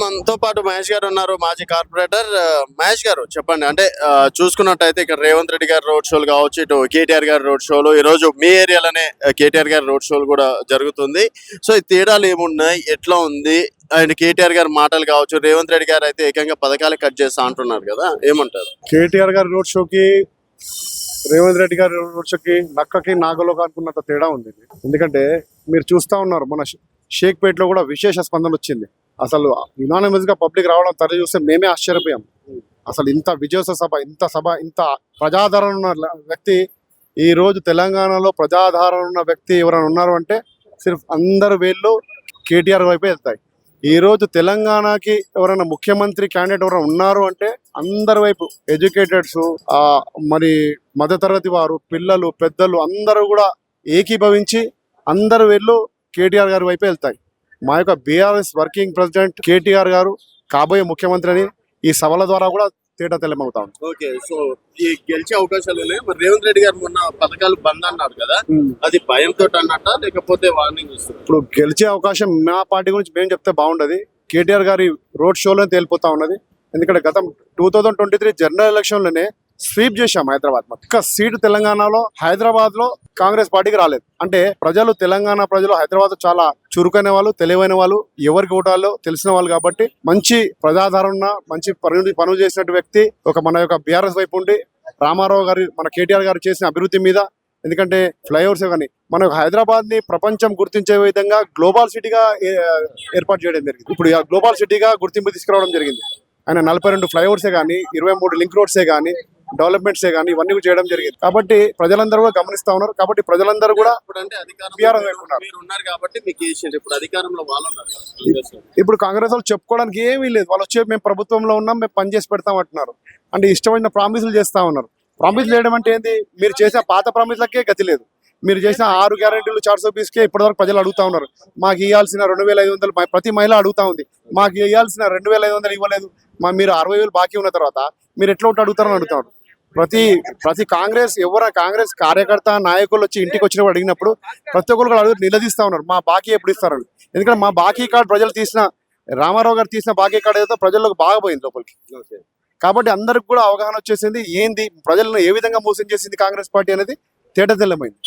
మనతో పాటు మహేష్ గారు ఉన్నారు మాజీ కార్పొరేటర్. మహేష్ గారు చెప్పండి. అంటే చూసుకున్నట్టయితే ఇక్కడ రేవంత్ రెడ్డి గారి రోడ్ షోలు కావచ్చు ఇటు కేటీఆర్ గారి రోడ్ షోలు ఈ రోజు మీ ఏరియాలోనే కేటీఆర్ గారి రోడ్ షోలు కూడా జరుగుతుంది. సో ఈ తేడాలు ఏమున్నాయి? ఎట్లా ఉంది? అండ్ కేటీఆర్ గారు మాటలు కావచ్చు రేవంత్ రెడ్డి గారు అయితే ఏకంగా పథకాలు కట్ చేస్తా అంటున్నారు కదా ఏమంటారు? కేటీఆర్ గారు రోడ్ షోకి రేవంత్ రెడ్డి గారి రోడ్ షోకి నక్కకి నాగలోకి అనుకున్నంత తేడా ఉంది. ఎందుకంటే మీరు చూస్తా ఉన్నారు మన షేక్పేట్లో కూడా విశేష స్పందన వచ్చింది. అసలు యునానిమస్గా పబ్లిక్ రావడం తరలి చూస్తే మేమే ఆశ్చర్యపోయాం. అసలు ఇంత విజయోత్సవ సభ ఇంత సభ ఇంత ప్రజాదరణ ఉన్న వ్యక్తి ఈ రోజు తెలంగాణలో ప్రజాధారణ ఉన్న వ్యక్తి ఎవరైనా ఉన్నారు అంటే సిర్ఫ్ అందరు వేళ్ళు కేటీఆర్ వైపే వెళ్తాయి. ఈ రోజు తెలంగాణకి ఎవరైనా ముఖ్యమంత్రి క్యాండిడేట్ ఎవరైనా ఉన్నారు అంటే అందరి వైపు ఎడ్యుకేటెడ్స్ మరి మధ్యతరగతి వారు పిల్లలు పెద్దలు అందరూ కూడా ఏకీభవించి అందరు వెళ్ళు కేటీఆర్ గారి వైపే వెళ్తాయి. మా యొక్క బీఆర్ఎస్ వర్కింగ్ ప్రెసిడెంట్ కేటీఆర్ గారు కాబోయే ముఖ్యమంత్రి అని ఈ సభల ద్వారా కూడా తేట తెల్లమవుతా ఉంది. ఓకే సో ఈ గెలిచే అవకాశాలు ఉన్నాయి. మరి రేవంత్ రెడ్డి గారు మొన్న పథకాలు బంద్ అన్నారు కదా అది భయంతో అన్నట్ట లేకపోతే వార్నింగ్ ఇప్పుడు గెలిచే అవకాశం మా పార్టీ గురించి మేము చెప్తే బాగుండదు. కేటీఆర్ గారి రోడ్ షోలో తేలిపోతా ఉన్నది. ఎందుకంటే గతం two thousand twenty three general ఎలక్షన్లోనే sweep చేశాం హైదరాబాద్ ఒక్క సీటు తెలంగాణలో హైదరాబాద్లో కాంగ్రెస్ పార్టీకి రాలేదు. అంటే ప్రజలు తెలంగాణ ప్రజలు హైదరాబాద్ చాలా చురుకైన వాళ్ళు తెలివైన వాళ్ళు ఎవరికి ఓటాలో తెలిసిన వాళ్ళు కాబట్టి మంచి ప్రజాధారణ మంచి పనులు పనులు చేసినట్టు వ్యక్తి ఒక మన యొక్క బీఆర్ఎస్ వైపు ఉండి రామారావు గారి మన కేటీఆర్ గారు చేసిన అభివృద్ధి మీద ఎందుకంటే ఫ్లైఓవర్స్ కానీ మన హైదరాబాద్ని ప్రపంచం గుర్తించే విధంగా గ్లోబల్ సిటీగా ఏ- ఏర్పాటు చేయడం జరిగింది. ఇప్పుడు ఆ గ్లోబల్ సిటీగా గుర్తింపు తీసుకురావడం జరిగింది. ఆయన నలభై రెండు ఫ్లైఓవర్సే కానీ ఇరవై మూడు లింక్ రోడ్సే కానీ డెవలప్మెంట్సే కానీ ఇవన్నీ కూడా చేయడం జరిగింది. కాబట్టి ప్రజలందరూ కూడా గమనిస్తా ఉన్నారు. కాబట్టి ప్రజలందరూ కూడా ఇప్పుడు కాంగ్రెస్ వాళ్ళు. చెప్పుకోవడానికి ఏమీ లేదు. వాళ్ళు వచ్చే మేము ప్రభుత్వంలో ఉన్నాం మేము పని చేసి పెడతాం అంటున్నారు. అంటే ఇష్టమైన ప్రామిసులు చేస్తా ఉన్నారు. ప్రామిస్ చేయడం అంటే ఏంది? మీరు చేసిన పాత ప్రామిస్లకే గతి లేదు. మీరు చేసిన ఆరు గ్యారెంటీలు చార్ సో పీస్కే ఇప్పటివరకు ప్రజలు అడుగుతా ఉన్నారు. మాకు ఇవ్వాల్సిన రెండు వేల ఐదు వందలు ప్రతి మహిళ అడుగుతా ఉంది. మాకు ఇవ్వాల్సిన రెండు వేల ఐదు వందలు ఇవ్వలేదు. మా మీరు అరవై వేలు బాకీ ఉన్న తర్వాత మీరు ఎట్లా ఒకటి అడుగుతారని అడుగుతారు ప్రతి ప్రతి కాంగ్రెస్ ఎవరు కాంగ్రెస్ కార్యకర్త నాయకులు వచ్చి ఇంటికి వచ్చినప్పుడు అడిగినప్పుడు ప్రతి ఒక్కరు కూడా అడుగు నిలదీస్తా ఉన్నారు. మా బాకీ ఎప్పుడు ఇస్తారని ఎందుకంటే మా బాకీ కార్డు ప్రజలు తీసిన రామారావు గారు తీసిన బాకీ కార్డు ఏదో ప్రజలకు బాగా పోయింది లోపలికి. కాబట్టి అందరికి కూడా అవగాహన వచ్చేసింది. ఏంది? ప్రజలను ఏ విధంగా మోసం చేసింది కాంగ్రెస్ పార్టీ అనేది తేట తెల్లమైంది